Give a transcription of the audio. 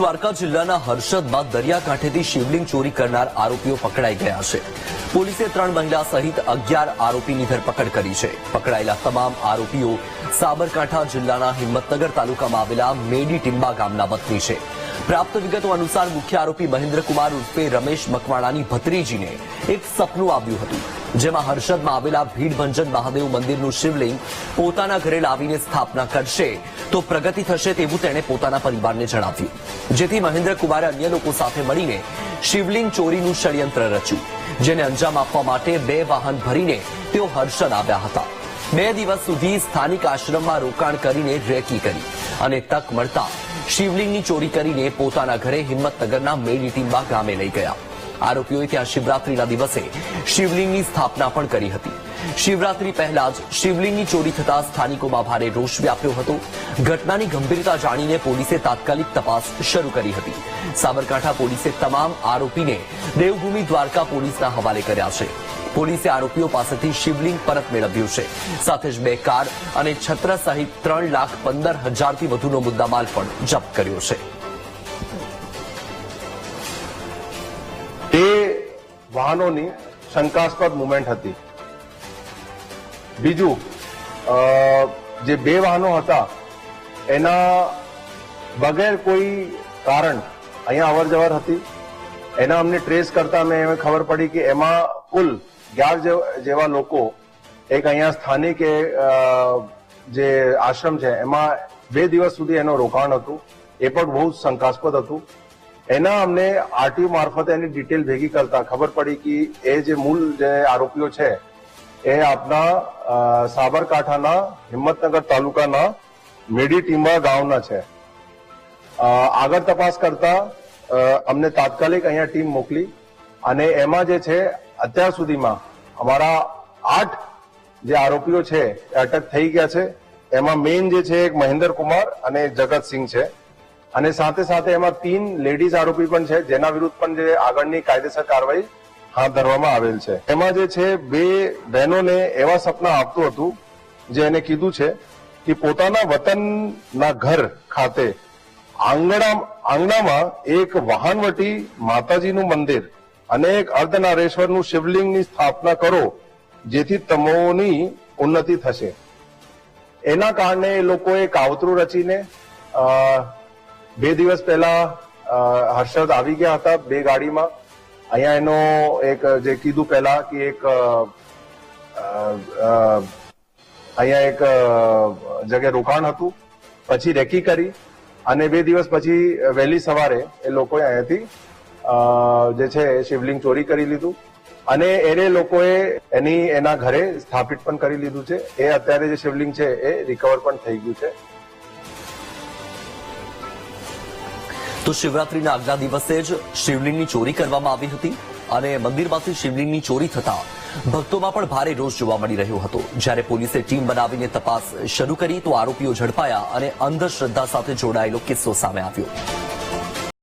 દ્વારકા જિલ્લાના હર્ષદમાં દરિયાકાંઠેથી શિવલિંગ ચોરી કરનાર આરોપીઓ પકડાઈ ગયા છે. પોલીસે ત્રણ મહિલા સહિત અગિયાર આરોપીની ધરપકડ કરી છે. પકડાયેલા તમામ આરોપીઓ સાબરકાંઠા જિલ્લાના હિંમતનગર તાલુકામાં આવેલા મેડી ટિંબા ગામના વતની છે. પ્રાપ્ત વિગતો અનુસાર મુખ્ય આરોપી મહેન્દ્રકુમાર ઉર્ફે રમેશ મકવાણાની ભત્રીજીને એક સપનું આવ્યું હતું, જેમાં હર્ષદમાં આવેલા ભીડભંજન મહાદેવ મંદિરનું શિવલિંગ પોતાના ઘરે લાવીને સ્થાપના કરશે તો પ્રગતિ થશે તેવું તેણે પોતાના પરિવારને જણાવ્યું. જેથી મહેન્દ્ર કુમારે અન્ય લોકો સાથે મળીને શિવલિંગ ચોરીનું ષડયંત્ર રચ્યું, જેને અંજામ આપવા માટે બે વાહન ભરીને તેઓ હર્ષદ આવ્યા હતા. બે દિવસ સુધી સ્થાનિક આશ્રમમાં રોકાણ કરીને રેકી કરી અને તક મળતા શિવલિંગની ચોરી કરીને પોતાના ઘરે હિંમતનગરના મેડી ટીમ્બા ગામે લઈ ગયા. આરોપીઓએ ત્યાં શિવરાત્રીના દિવસે શિવલિંગની સ્થાપના પણ કરી હતી. શિવરાત્રી પહેલા જ શિવલિંગની ચોરી થતા સ્થાનિકોમાં ભારે રોષ વ્યાપ્યો હતો. ઘટનાની ગંભીરતા જાણીને પોલીસે તાત્કાલિક તપાસ શરૂ કરી હતી. સાબરકાંઠા પોલીસે તમામ આરોપીને દેવભૂમિ દ્વારકા પોલીસના હવાલે કર્યા છે. પોલીસે આરોપીઓ પાસેથી શિવલિંગ પરત મેળવ્યું છે. સાથે જ બે કાર અને છત્ર સહિત ત્રણ લાખ પંદર હજારથી વધુનો મુદ્દામાલ પણ જપ્ત કર્યો છે. વાહનોની શંકાસ્પદ મુવમેન્ટ હતી. બીજું જે બે વાહનો હતા, એના વગેર કોઈ કારણ અહીંયા અવર જવર હતી. એના અમને ટ્રેસ કરતા મેં ખબર પડી કે એમાં કુલ અગિયાર જેવા લોકો એક અહીંયા સ્થાનિક જે આશ્રમ છે, એમાં બે દિવસ સુધી એનું રોકાણ હતું. એ પણ બહુ શંકાસ્પદ હતું. એના અમને આરટીઓ મારફતે એની ડિટેલ ભેગી કરતા ખબર પડી કે એ જે મૂળ જે આરોપીઓ છે, એ આપના સાબરકાંઠાના, હિંમતનગર તાલુકાના, મેડી ટીંબા ગામના છે. આગળ તપાસ કરતા અમને તાત્કાલિક અહીંયા ટીમ મોકલી અને એમાં જે છે, અત્યાર સુધીમાં અમારા આઠ જે આરોપીઓ છે અટક થઈ ગયા છે. એમાં મેઇન જે છે એક મહેન્દ્ર કુમાર અને જગતસિંહ છે. અને સાથે સાથે એમાં તીન લેડીઝ આરોપી પણ છે, જેના વિરુદ્ધ પણ જે આગળની કાયદેસર કાર્યવાહી હાથ ધરવામાં આવેલ છે. એમાં જે છે, બે બહેનોને એવા સપના આપતું હતું, જે એને કીધું છે કે પોતાના વતનના ઘર ખાતે આંગણા, આંગણામાં એક વાહનવટી માતાજીનું મંદિર અને એક અર્ધનારેશ્વરનું શિવલિંગની સ્થાપના કરો, જેથી તમોની ઉન્નતિ થશે. એના કારણે એ લોકોએ કાવતરું રચીને બે દિવસ પહેલા હર્ષદ આવી ગયા હતા બે ગાડીમાં. અહીંયા એનો એક, જે કીધું પહેલા કે એક અહીંયા એક જગ્યા રોકાણ હતું. પછી રેકી કરી અને બે દિવસ પછી વહેલી સવારે એ લોકોએ અહીંયાથી જે છે શિવલિંગ ચોરી કરી લીધું. અને એને લોકોએ એની, એના ઘરે સ્થાપિત પણ કરી લીધું છે. એ અત્યારે જે શિવલિંગ છે એ રિકવર પણ થઈ ગયું છે. તો શિવરાત્રીના આગલા દિવસે જ શિવલિંગની ચોરી કરવામાં આવી હતી અને મંદિરમાંથી શિવલિંગની ચોરી થતા ભક્તોમાં પણ ભારે રોષ જોવા મળી રહ્યો હતો. જ્યારે પોલીસે ટીમ બનાવીને તપાસ શરૂ કરી તો આરોપીઓ ઝડપાયા અને અંધશ્રદ્ધા સાથે જોડાયેલો કિસ્સો સામે આવ્યો.